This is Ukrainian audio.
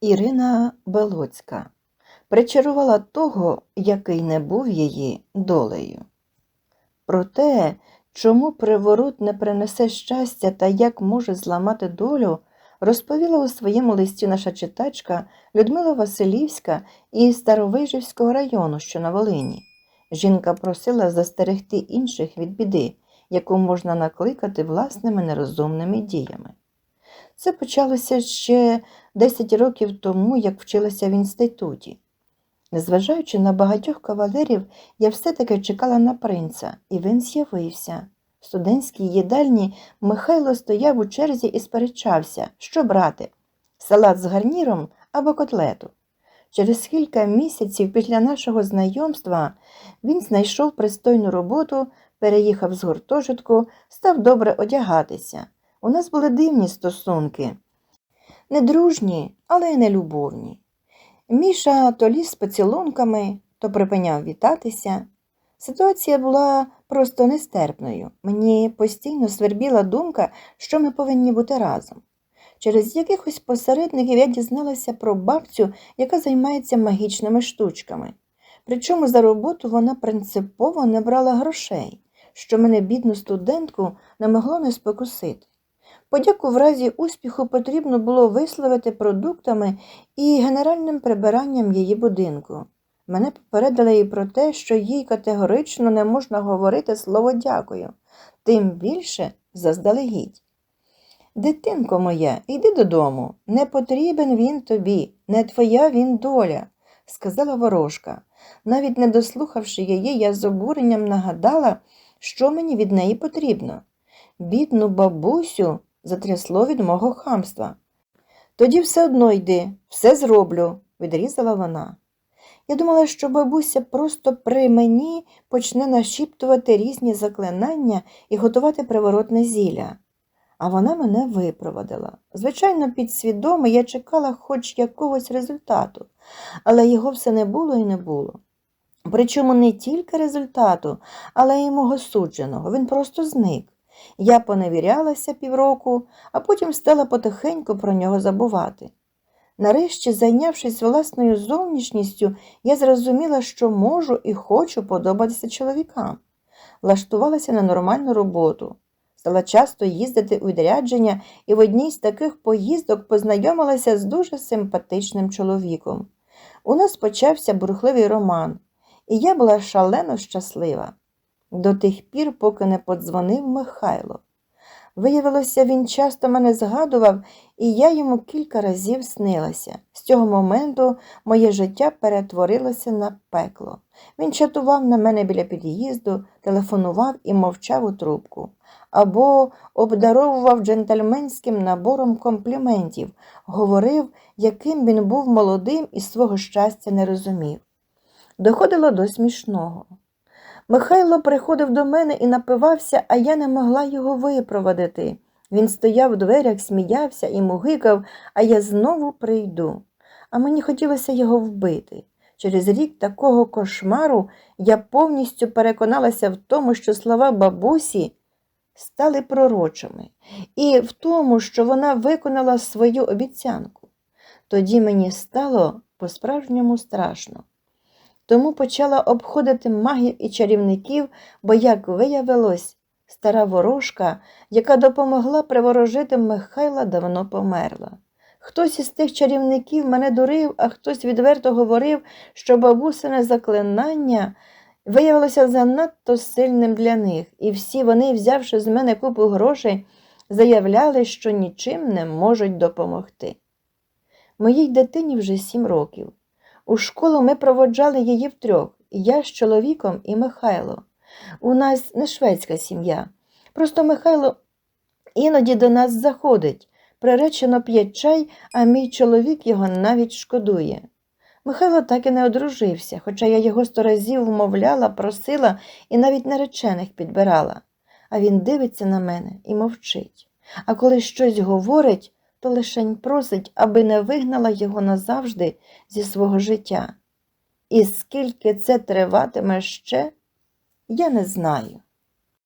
Ірина Белоцька причарувала того, який не був її долею. Про те, чому приворот не принесе щастя та як може зламати долю, розповіла у своєму листі наша читачка Людмила Василівська із Старовижівського району, що на Волині. Жінка просила застерегти інших від біди, яку можна накликати власними нерозумними діями. Це почалося ще 10 років тому, як вчилася в інституті. Незважаючи на багатьох кавалерів, я все-таки чекала на принца, і він з'явився. В студентській їдальні Михайло стояв у черзі і сперечався, що брати салат з гарніром або котлету. Через кілька місяців після нашого знайомства він знайшов пристойну роботу, переїхав з гуртожитку, став добре одягатися. У нас були дивні стосунки. Не дружні, але й не любовні. Міша то ліз з поцілунками, то припиняв вітатися. Ситуація була просто нестерпною. Мені постійно свербіла думка, що ми повинні бути разом. Через якихось посередників я дізналася про бабцю, яка займається магічними штучками. Причому за роботу вона принципово не брала грошей, що мене, бідну студентку, не могло не спокусити. Подяку в разі успіху потрібно було висловити продуктами і генеральним прибиранням її будинку. Мене попередили і про те, що їй категорично не можна говорити слово дякую, тим більше заздалегідь. Дитинко моя, йди додому, не потрібен він тобі, не твоя він доля, сказала ворожка. Навіть не дослухавши її, я з обуренням нагадала, що мені від неї потрібно. Бідну бабусю затрясло від мого хамства. Тоді все одно йди, все зроблю, відрізала вона. Я думала, що бабуся просто при мені почне нашіптувати різні заклинання і готувати приворотне зілля. А вона мене випроводила. Звичайно, підсвідомо я чекала хоч якогось результату, але його все не було і не було. Причому не тільки результату, але й мого судженого. Він просто зник. Я поневірялася півроку, а потім стала потихеньку про нього забувати. Нарешті, зайнявшись власною зовнішністю, я зрозуміла, що можу і хочу подобатися чоловікам. Влаштувалася на нормальну роботу, стала часто їздити у відрядження і в одній з таких поїздок познайомилася з дуже симпатичним чоловіком. У нас почався бурхливий роман, і я була шалено щаслива до тих пір, поки не подзвонив Михайло. Виявилося, він часто мене згадував, і я йому кілька разів снилася. З цього моменту моє життя перетворилося на пекло. Він чатував на мене біля під'їзду, телефонував і мовчав у трубку, або обдаровував джентльменським набором компліментів, говорив, яким він був молодим і свого щастя не розумів. Доходило до смішного. Михайло приходив до мене і напивався, а я не могла його випроводити. Він стояв у дверях, сміявся і мугикав, а я знову прийду. А мені хотілося його вбити. Через рік такого кошмару я повністю переконалася в тому, що слова бабусі стали пророчими, і в тому, що вона виконала свою обіцянку. Тоді мені стало по-справжньому страшно тому почала обходити магів і чарівників, бо, як виявилось, стара ворожка, яка допомогла приворожити Михайла, давно померла. Хтось із тих чарівників мене дурив, а хтось відверто говорив, що бабусине заклинання виявилося занадто сильним для них, і всі вони, взявши з мене купу грошей, заявляли, що нічим не можуть допомогти. Моїй дитині вже сім років. У школу ми проводжали її втрьох я з чоловіком і Михайло. У нас не шведська сім'я. Просто Михайло іноді до нас заходить, приречено п'є чай, а мій чоловік його навіть шкодує. Михайло так і не одружився, хоча я його сто разів вмовляла, просила і навіть наречених підбирала. А він дивиться на мене і мовчить. А коли щось говорить, то лишень просить, аби не вигнала його назавжди зі свого життя. І скільки це триватиме ще, я не знаю.